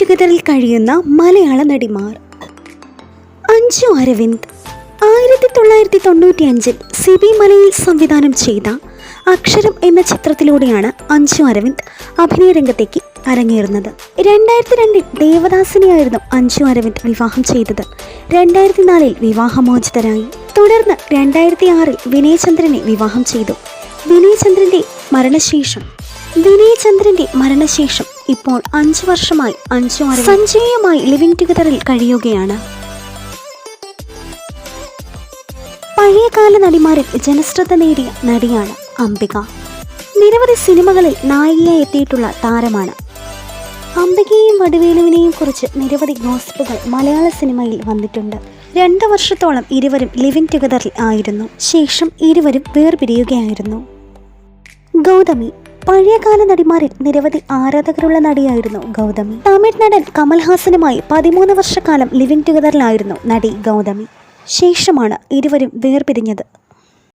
ടുഗദറിൽ കഴിയുന്ന മലയാള നടിമാർ. അഞ്ജു അരവിന്ദ് ആയിരത്തി തൊള്ളായിരത്തി തൊണ്ണൂറ്റി അഞ്ചിൽ സിബി മലയിൽ സംവിധാനം ചെയ്ത അക്ഷരം എന്ന ചിത്രത്തിലൂടെയാണ് അഞ്ജു അരവിന്ദ് അഭിനയ രംഗത്തേക്ക് അരങ്ങേറുന്നത്. രണ്ടായിരത്തി രണ്ടിൽ ദേവദാസിനെയായിരുന്നു അഞ്ജു അരവിന്ദ് വിവാഹം ചെയ്തത്. രണ്ടായിരത്തി നാലിൽ വിവാഹമോചിതരായി തുടർന്ന് രണ്ടായിരത്തി ആറിൽ വിനയചന്ദ്രനെ വിവാഹം ചെയ്തു. വിനയചന്ദ്രന്റെ മരണശേഷം. വിനയചന്ദ്രന്റെ മരണശേഷം ഇപ്പോൾ അഞ്ചു വർഷമായി അഞ്ചു സഞ്ജയുമായി ലിവിംഗ് ടുഗദറിൽ കഴിയുകയാണ്. പഴയകാല നടിമാരിൽ ജനശ്രദ്ധ നേടിയ നടിയാണ് അംബിക. നിരവധി സിനിമകളിൽ നായികയായി എത്തിയിട്ടുള്ള താരമാണ്. അംബികയെയും വടിവേലുവിനെയും കുറിച്ച് നിരവധി ഗോസിപ്പുകൾ മലയാള സിനിമയിൽ വന്നിട്ടുണ്ട്. രണ്ട് വർഷത്തോളം ഇരുവരും ലിവിംഗ് ടുഗദറിൽ ആയിരുന്നു. ശേഷം ഇരുവരും വേർപിരിയുകയായിരുന്നു. ഗൗതമി പഴയകാല നടിമാരിൽ നിരവധി ആരാധകരുള്ള നടിയായിരുന്നു ഗൗതമി. തമിഴ് നടൻ കമൽഹാസനുമായി പതിമൂന്ന് വർഷക്കാലം ലിവിംഗ് ടുഗദറിലായിരുന്നു നടി ഗൗതമി. ശേഷമാണ് ഇരുവരും വേർപിരിഞ്ഞത്.